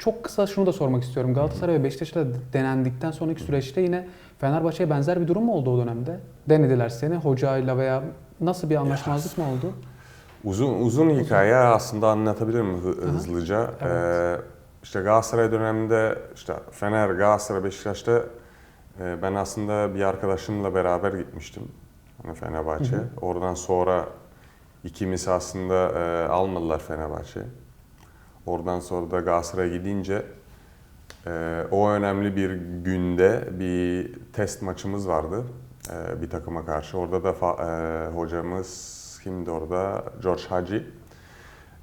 Çok kısa şunu da sormak istiyorum. Galatasaray ve Beşiktaş'ta denendikten sonraki süreçte yine Fenerbahçe'ye benzer bir durum mu oldu o dönemde? Denediler seni hocayla veya nasıl bir anlaşmazlık mı oldu? Uzun uzun hikaye aslında anlatabilirim hı- hızlıca. Evet. Ee, işte Galatasaray döneminde işte Fener, Galatasaray, Beşiktaş'ta e, ben aslında bir arkadaşımla beraber gitmiştim hani Fenerbahçe. Hı hı. Oradan sonra ikimiz aslında e, almadılar Fenerbahçe. Oradan sonra da Galatasaray'a gidince e, o önemli bir günde bir test maçımız vardı e, bir takıma karşı. Orada da e, hocamız kimdi orada? George Hagi.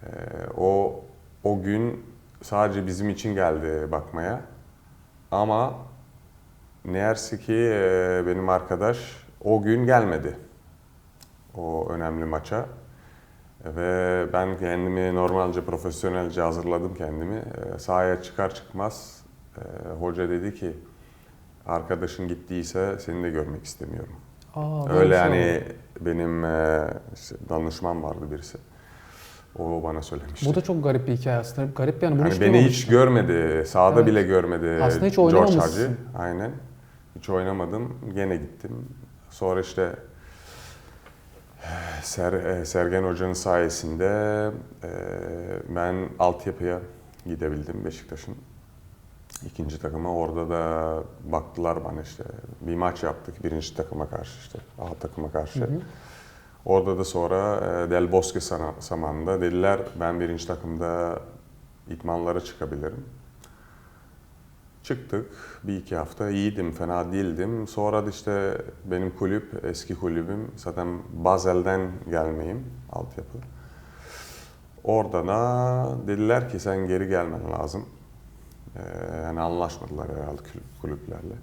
E, o o gün sadece bizim için geldi bakmaya. Ama ne yazık ki e, benim arkadaş o gün gelmedi. O önemli maça. Ve ben kendimi normalce, profesyonelce hazırladım kendimi. E, sahaya çıkar çıkmaz e, hoca dedi ki arkadaşın gittiyse seni de görmek istemiyorum. Aa, Öyle şey oldu. benim e, işte danışman vardı birisi. O bana söylemişti. Bu da çok garip bir hikaye aslında. Garip yani bunu Hani hiç beni duymamıştım. hiç görmedi, sahada Evet. bile görmedi. Aslında hiç George oynamamışsın. Aynen. Hiç oynamadım. Gene gittim. Sonra işte Ser, e, Sergen Hoca'nın sayesinde e, ben altyapıya gidebildim Beşiktaş'ın ikinci takıma. Orada da baktılar bana işte. Bir maç yaptık birinci takıma karşı işte. A takıma karşı. Hı hı. Orada da sonra e, Del Bosque zamanında dediler ben birinci takımda idmanlara çıkabilirim. Çıktık bir iki hafta iyiydim fena değildim. Sonra da işte benim kulüp eski kulübüm zaten Bazel'den gelmeyim altyapı. Orada da dediler ki sen geri gelmen lazım. Ee, yani anlaşmadılar herhalde kulüp- kulüplerle.